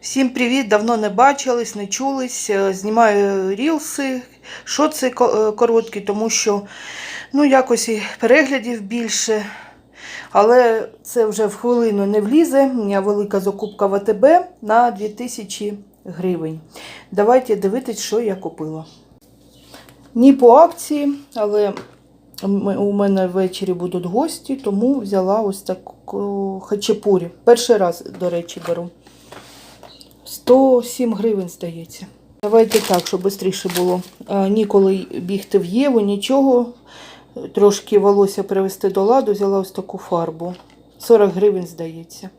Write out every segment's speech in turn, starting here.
Всім привіт! Давно не бачились, не чулись. Е, Знімаю рілси, шоци ко- е, короткі, тому що ну, якось і переглядів більше. Але це вже в хвилину не влізе. У мене велика закупка в АТБ на 2000 гривень. Давайте дивитись, що я купила. Ні по акції, але у мене ввечері будуть гості, тому взяла ось таку хачапурі. Перший раз, до речі, беру. 107 гривень, здається. Давайте так, щоб швидше було. Ніколи бігти в Єву, нічого. Трошки волосся привести до ладу, взяла ось таку фарбу. 40 гривень, здається.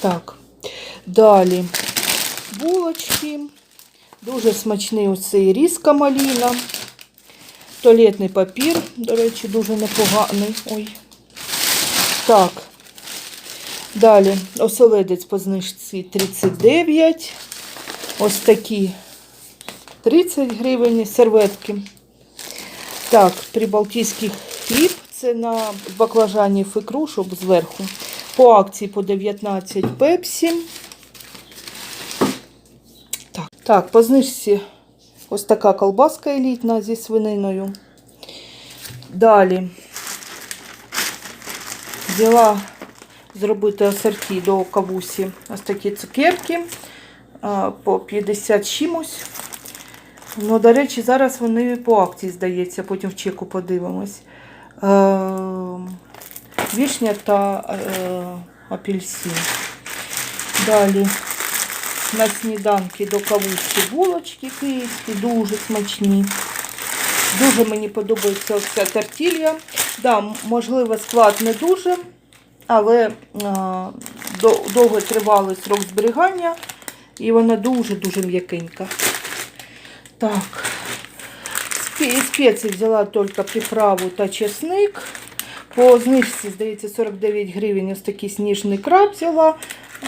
Так. Далі. Булочки. Дуже смачний оцей різка маліна. Туалетний папір, до речі, дуже непоганий. Ой. Так. Далі оселедець по знижці 39. Ось такі 30 гривень серветки. Так, прибалтійський хліб. Це на баклажані ікру, щоб зверху. По акції по 19 пепсі. Так, так, по знижці ось така колбаска елітна зі свининою. Далі взяла зробити асорті до кавусі. Ось такі цукерки по 50 чимось. Ну, до речі, зараз вони по акції, здається, потім в чеку подивимось. Е, вішня та е, апельсин. Далі на сніданки до кавусі булочки київські, дуже смачні. Дуже мені подобається ця тортилья. Да, можливо, склад не дуже, але довго тривалий срок зберігання, і вона дуже-дуже м'якенька. Так, спе- спеції взяла тільки приправу та чесник. По знижці, здається, 49 гривень. Ось такий сніжний краб взяла.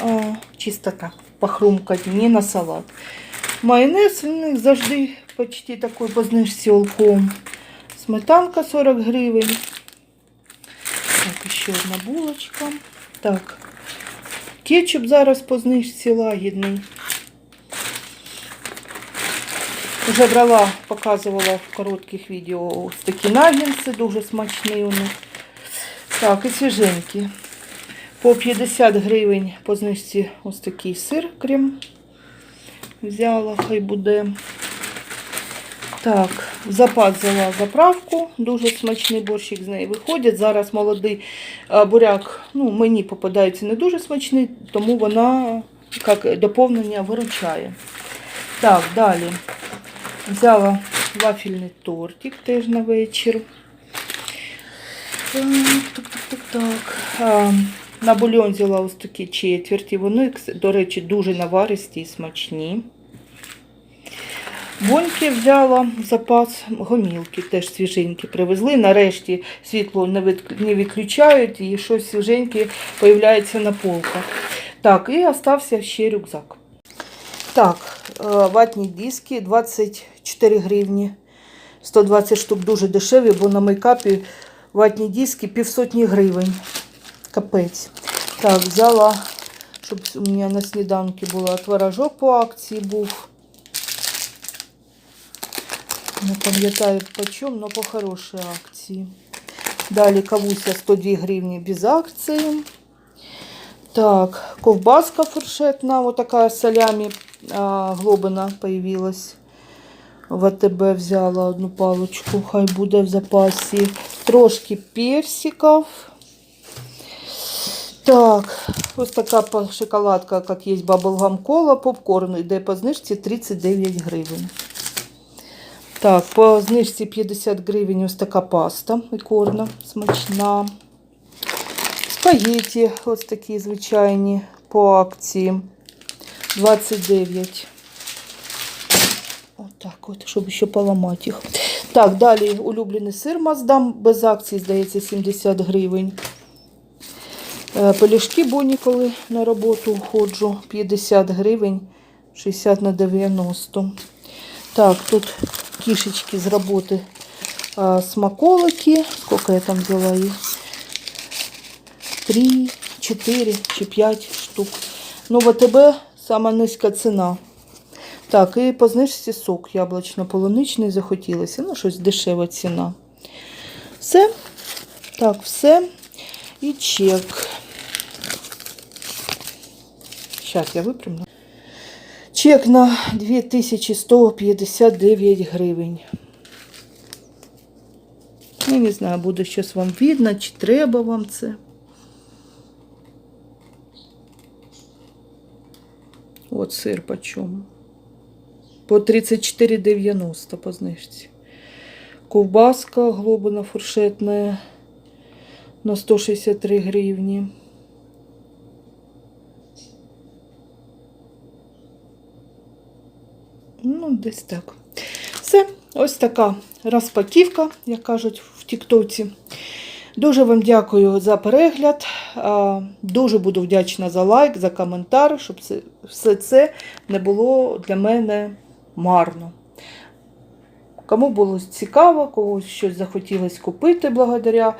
А, чисто так, похрумкать, не на салат. Майонез у них завжди почти такий по знижці олком. Сметанка 40 гривень. Ще одна булочка. Так. Кетчуп зараз по знижці лагідний. Вже брала, показувала в коротких відео ось такі нагінси, дуже смачні у них. Так, і свіженькі. По 50 гривень по знижці ось такий сир крем. Взяла, хай буде. Так, запас взяла заправку, дуже смачний борщик з неї виходить. Зараз молодий буряк ну, мені попадається не дуже смачний, тому вона як доповнення виручає. Так, далі. Взяла вафельний тортик теж на вечір. Так, так, так, так, так. На бульон взяла ось такі четверті. Вони, до речі, дуже наваристі і смачні. Боньки взяла запас гомілки, теж свіженькі привезли. Нарешті світло не відключають і щось свіженьке з'являється на полках. Так, і остався ще рюкзак. Так, е, ватні диски 24 гривні. 120 штук дуже дешеві, бо на мейкапі ватні диски півсотні гривень. Капець. Так, взяла, щоб у мене на сніданки було творожок по акції був. Не пам'ятаю по чому, але по хорошій акції. Далі кавуся 102 гривні без акції. Так, ковбаска фуршетна, вот такая солями а, глобина появилась. В АТБ взяла одну палочку, хай буде в запасі. Трошки персиків. Так, ось така шоколадка, як є Bubblegum Cola, попкорн, йде по знижці 39 гривень. Так, по знижці 50 гривень ось така паста ікорна, смачна. Спагетті, ось такі звичайні по акції. 29. Отак от, щоб ще поламати їх. Так, далі улюблений сир Маздам без акції, здається, 70 гривень. Е, Боні, коли на роботу ходжу, 50 гривень, 60 на 90. Так, тут кішечки з роботи а, смаколики. Сколько я там взяла їх? Три, чотири чи п'ять штук. Ну, в АТБ сама низька ціна. Так, і по сок яблучно-полуничний захотілося. Ну, щось дешева ціна. Все. Так, все. І чек. Зараз я випрямлю. Чек на 2159 гривень. Я не знаю, буде щось вам видно, чи треба вам це. От сир по чому. По 34,90 по знижці. Ковбаска глобина фуршетная на 163 гривні. Ну, десь так. Все, ось така розпаківка, як кажуть в Тіктоці. Дуже вам дякую за перегляд. Дуже буду вдячна за лайк, за коментар, щоб все це не було для мене марно. Кому було цікаво, когось щось захотілося купити благодаря,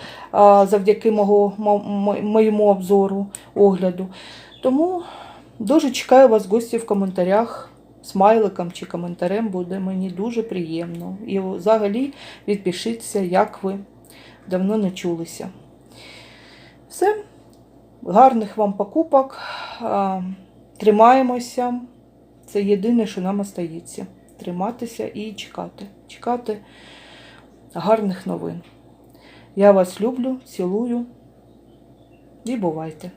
завдяки мого, мо- мо- моєму обзору, огляду. Тому дуже чекаю вас гості в коментарях. Смайликом чи коментарем буде мені дуже приємно. І взагалі відпишіться, як ви давно не чулися. Все. Гарних вам покупок. Тримаємося. Це єдине, що нам остається. Триматися і чекати. Чекати гарних новин. Я вас люблю, цілую і бувайте!